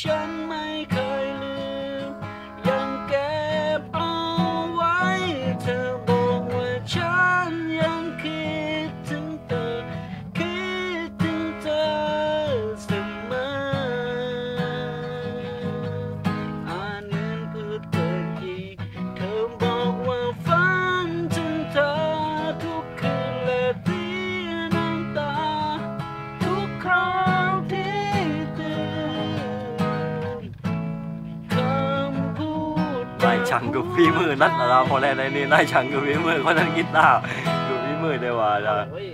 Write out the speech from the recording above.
ฉันไม่ายช่างกับฝีมือนั่นเราพอแล้วในนี้นายช่างกับฝีมือคนนั้นกีตาร์กับฝีมือได้ว่าจ้ะเฮ้